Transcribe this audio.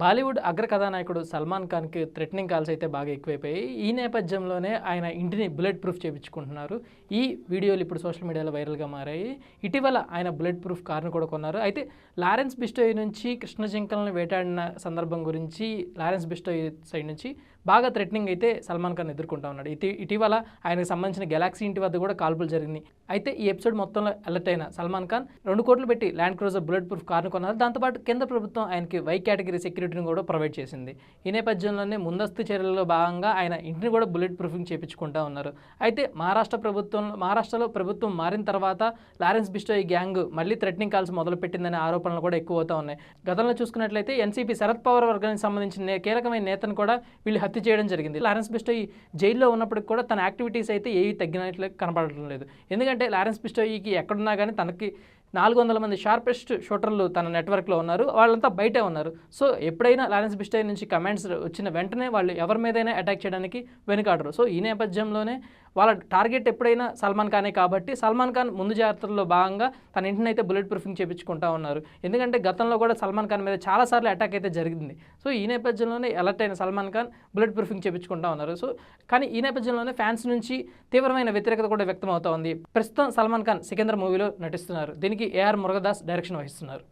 బాలీవుడ్ అగ్ర కథానాయకుడు Salman ఖాన్కి threatening calls అయితే బాగా ఎక్కువైపోయాయి. ఈ నేపథ్యంలోనే ఆయన ఇంటిని బుల్లెట్ ప్రూఫ్ చేయించుకుంటున్నారు ఈ వీడియోలు ఇప్పుడు సోషల్ మీడియాలో వైరల్గా మారాయి. ఇటీవల ఆయన బుల్లెట్ ప్రూఫ్ కార్ను కూడా కొన్నారు. అయితే లారెన్స్ బిస్టోయ్ నుంచి కృష్ణ జింకలను వేటాడిన సందర్భం గురించి లారెన్స్ బిస్టోయ్ సైడ్ నుంచి బాగా థ్రెటనింగ్ అయితే సల్మాన్ ఖాన్ ఎదుర్కొంటా ఉన్నాడు. ఇటీ ఇటీవల ఆయనకు సంబంధించిన గెలాక్సీ ఇంటి వద్ద కూడా కాల్పులు జరిగినాయి. అయితే ఈ ఎపిసోడ్ మొత్తంలో అలర్ట్ అయిన సల్మాన్ ఖాన్ రెండు కోట్లు పెట్టి ల్యాండ్ క్రూజర్ బుల్లెట్ ప్రూఫ్ కార్ను కొన్నారు. దాంతోపాటు కేంద్ర ప్రభుత్వం ఆయనకి వై కేటగిరీ సెక్యూరిటీని కూడా ప్రొవైడ్ చేసింది. ఈ నేపథ్యంలోనే ముందస్తు చర్యలలో భాగంగా ఆయన ఇంటిని కూడా బుల్లెట్ ప్రూఫింగ్ చేయించుకుంటా ఉన్నారు. అయితే మహారాష్ట్ర ప్రభుత్వం మహారాష్ట్రలో ప్రభుత్వం మారిన తర్వాత లారెన్స్ బిస్టో ఈ గ్యాంగ్ మళ్ళీ థ్రెటనింగ్ కాల్స్ మొదలుపెట్టిందనే ఆరోపణలు కూడా ఎక్కువ అవుతా ఉన్నాయి. గతంలో చూసుకున్నట్లయితే ఎన్సీపీ శరద్ పవార్ వర్గానికి సంబంధించిన కీలకమైన నేతను కూడా వీళ్ళు హత్య చేయడం జరిగింది. లారెన్స్ బిస్టోయి జైల్లో ఉన్నప్పటికి కూడా తన యాక్టివిటీస్ అయితే ఏవి తగ్గినట్లు కనపడటం లేదు. ఎందుకంటే లారెన్స్ బిస్టోయికి ఎక్కడున్నా కానీ తనకి నాలుగు వందల మంది షార్పెస్ట్ షూటర్లు తన నెట్వర్క్లో ఉన్నారు. వాళ్ళంతా బయటే ఉన్నారు. సో ఎప్పుడైనా లారెన్స్ బిస్టోయ్ నుంచి కమెంట్స్ వచ్చిన వెంటనే వాళ్ళు ఎవరి మీదైనా అటాక్ చేయడానికి వెనుకాడరు. సో ఈ నేపథ్యంలోనే వాళ్ళ టార్గెట్ ఎప్పుడైనా సల్మాన్ ఖానే కాబట్టి సల్మాన్ ఖాన్ ముందు జాగ్రత్తల్లో భాగంగా తన ఇంటిని అయితే బుల్లెట్ ప్రూఫింగ్ చేయించుకుంటా ఉన్నారు. ఎందుకంటే గతంలో కూడా సల్మాన్ ఖాన్ మీద చాలాసార్లు అటాక్ అయితే జరిగింది. సో ఈ నేపథ్యంలోనే అలర్ట్ అయిన సల్మాన్ ఖాన్ బుల్లెట్ ప్రూఫింగ్ చేయించుకుంటా ఉన్నారు. సో కానీ ఈ నేపథ్యంలోనే ఫ్యాన్స్ నుంచి తీవ్రమైన వ్యతిరేకత కూడా వ్యక్తం అవుతా ఉంది. ప్రస్తుతం సల్మాన్ ఖాన్ సికింద్ర మూవీలో నటిస్తున్నారు. దీనికి ఏఆర్ మురుగదాస్ డైరెక్షన్ వహిస్తున్నారు.